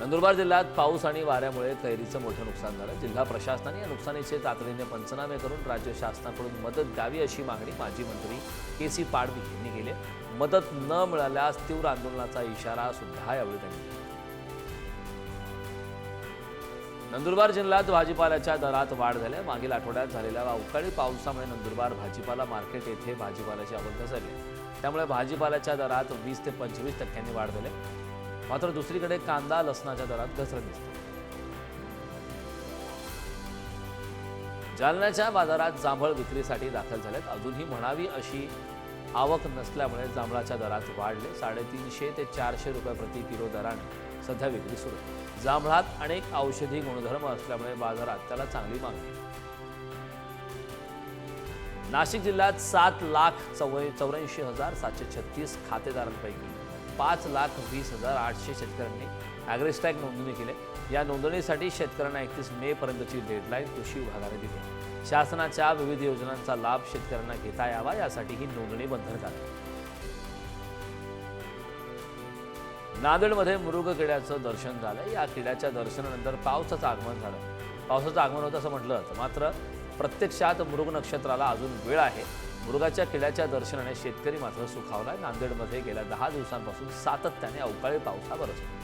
नंदुरबार जिल्ह्यात पाऊस आणि वाऱ्यामुळे कैरीचं मोठं नुकसान झालं. जिल्हा प्रशासनाने या नुकसानीचे तातडीने पंचनामे करून राज्य शासनाकडून मदत द्यावी अशी मागणी माजी मंत्री के सी पाडवी यांनी केली मदत न मिळाल्यास तीव्र आंदोलनाचा इशारा सुद्धा यावेळी त्यांनी दिला. नंदुरबार जिल्ह्यात भाजीपाल्याच्या दरात वाढ झाली मागील आठवड्यात झालेल्या अवकाळी पावसामुळे नंदुरबार भाजीपाला मार्केट येथे भाजीपाल्याची अवध झाली त्यामुळे भाजीपाल्याच्या दरात वीस ते पंचवीस टक्क्यांनी वाढ झाली मात्र दुसरीकडे कांदा लसणाच्या दरात घसरण दिसते. जालन्याच्या बाजारात जांभळ विक्रीसाठी दाखल झालेत. अजूनही म्हणावी अशी आवक नसल्यामुळे जांभळाच्या दरात वाढले. साडेतीनशे ते चारशे रुपये प्रति किलो दराने सध्या विक्री सुरू जांभळात अनेक औषधी गुणधर्म असल्यामुळे बाजारात त्याला चांगली मागणी नाशिक जिल्ह्यात सात लाख चौ चौऱ्याऐंशी हजार सातशे छत्तीस खातेदारांपैकी पाच लाख वीस हजार आठशे शेतकऱ्यांनी ॲग्रेस्टॅग नोंदणी केली. या नोंदणीसाठी शेतकऱ्यांना एकतीस मे पर्यंतची डेडलाईन कृषी विभागाने दिली. शासनाच्या विविध योजनांचा लाभ शेतकऱ्यांना घेता यावा यासाठी ही नोंदणी बंधनकारक नांदेडमध्ये मृग किड्याचं दर्शन झालं. या किड्याच्या दर्शनानंतर पावसाचं आगमन झालं. पावसाचं आगमन होतं असं म्हटलं तर मात्र प्रत्यक्षात मृग नक्षत्राला अजून वेळ आहे. मृगाच्या किड्याच्या दर्शनाने शेतकरी मात्र सुखावलाय. नांदेडमध्ये गेल्या दहा दिवसांपासून सातत्याने अवकाळी पावसा बरसतो.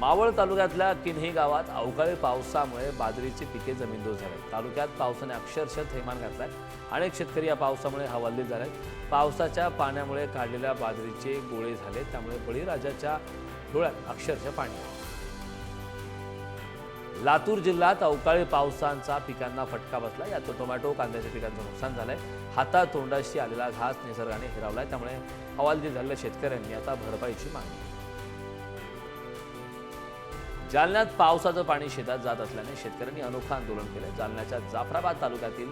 मावळ तालुक्यातल्या किन्ही गावात अवकाळी पावसामुळे बाजरीची पिके जमीनदोर झाली तालुक्यात पावसाने अक्षरशः थैमान घातलाय. अनेक शेतकरी या पावसामुळे हवालदिल झाले पावसाच्या पाण्यामुळे काढलेल्या बाजरीचे गोळे झाले त्यामुळे बळीराजाच्या डोळ्यात अक्षरशः पाणी लातूर जिल्ह्यात अवकाळी पावसांचा पिकांना फटका बसला. यात टोमॅटो कांद्याच्या पिकांचं नुकसान झालंय. हातात तोंडाशी आलेला घास निसर्गाने हिरावलाय. त्यामुळे हवालदिल झालेल्या शेतकऱ्यांनी आता भरपाईची मागणी केली. जालन्यात पावसाचं पाणी शेतात जात असल्याने शेतकऱ्यांनी अनोखं आंदोलन केलं जालन्याच्या जाफराबाद तालुक्यातील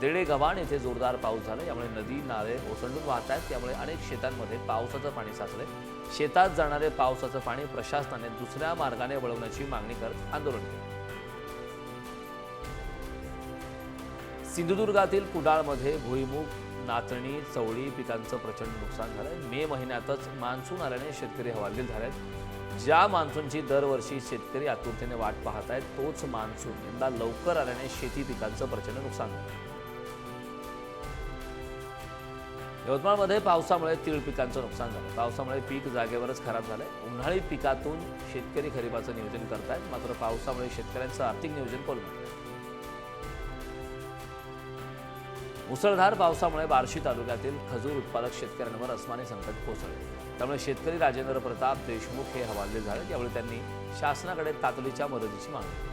देडेगव्हाण येथे जोरदार पाऊस झाला. यामुळे नदी नाळे ओसंडून वाहत आहेत. त्यामुळे अनेक शेतांमध्ये पावसाचं पाणी साचले शेतात जाणारे पावसाचं पाणी प्रशासनाने दुसऱ्या मार्गाने वळवण्याची मागणी करत आंदोलन केलं सिंधुदुर्गातील कुडाळमध्ये भुईमुग नाचणी चवळी पिकांचं प्रचंड नुकसान झालंय. मे महिन्यातच मान्सून आल्याने शेतकरी हवालदिल आहेत ज्या मान्सूनची दरवर्षी शेतकरी आतुरतेने वाट पाहत आहेत तोच मान्सून. यंदा लवकर आल्याने शेती पिकांचं प्रचंड नुकसान झालं यवतमाळमध्ये पावसामुळे तीळ पिकांचं नुकसान झालं पावसामुळे पीक जागेवरच खराब झालंय. उन्हाळी पिकातून शेतकरी खरीपाचं नियोजन करतायत मात्र पावसामुळे शेतकऱ्यांचं आर्थिक नियोजन कोलमडलं मुसळधार पावसामुळे बार्शी तालुक्यातील खजूर उत्पादक शेतकऱ्यांवर अस्माने संकट कोसळले. त्यामुळे शेतकरी राजेंद्र प्रताप देशमुख हे हवालदे झाले. त्यामुळे त्यांनी शासनाकडे तातडीच्या मदतीची मागणी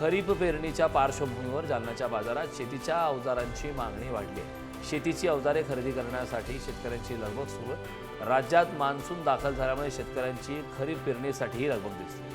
खरीप पेरणीच्या पार्श्वभूमीवर जालन्याच्या बाजारात शेतीच्या अवजारांची मागणी वाढली. शेतीची अवजारे खरेदी करण्यासाठी शेतकऱ्यांची लगबग सुरू राज्यात मान्सून दाखल झाल्यामुळे शेतकऱ्यांची खरीप पेरणीसाठीही लगबग दिसली.